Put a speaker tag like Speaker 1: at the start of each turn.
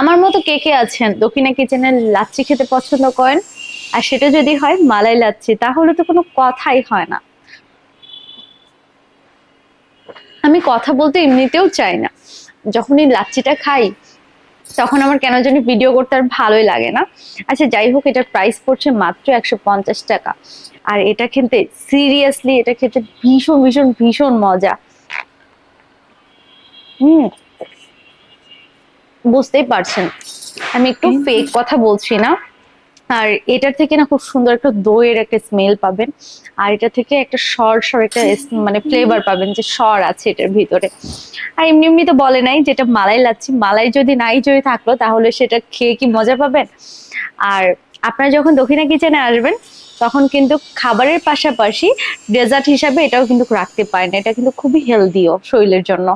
Speaker 1: আমার মতো কে কে আছেন? দক্ষিণা কিচেনের লাচ্ছি খেতে পছন্দ করেন? আর সেটা যদি হয়, মালাই লাচ্ছি, তাহলে তো কোনো কথাই হয় না। আমি কথা বলতে এমনিতেও চাই না। যখনই লাচ্ছিটা খাই, তখন আমার কেন জানি ভিডিও করতে আর ভালোই লাগে না। আচ্ছা যাই হোক, এটার প্রাইস পড়ছে মাত্র একশো পঞ্চাশ টাকা। আর এটা খেতে সিরিয়াসলি এটা খেতে ভীষণ ভীষণ ভীষণ মজা। হুম। বুঝতেই পারছেন। আমি একটু ফেক কথা বলছি না। আর এটার থেকে না খুব সুন্দর একটা দইয়ের একটা স্মেল পাবেন। আর এটা থেকে একটা সর সর একটা মানে ফ্লেভার পাবেন যে সর আছে এটার ভিতরে। আর এমনি এমনি তো বলে নাই যেটা মালাই লাচ্ছি। মালাই যদি নাই যদি থাকল তাহলে সেটা খেয়ে কি মজা পাবেন? আর আপনারা যখন দক্ষিণা কিচেনে আসবেন তখন কিন্তু খাবারের পাশাপাশি ডেজার্ট হিসাবে এটাও কিন্তু রাখতে পারেন। এটা কিন্তু খুবই হেলদিও শরীরের জন্য।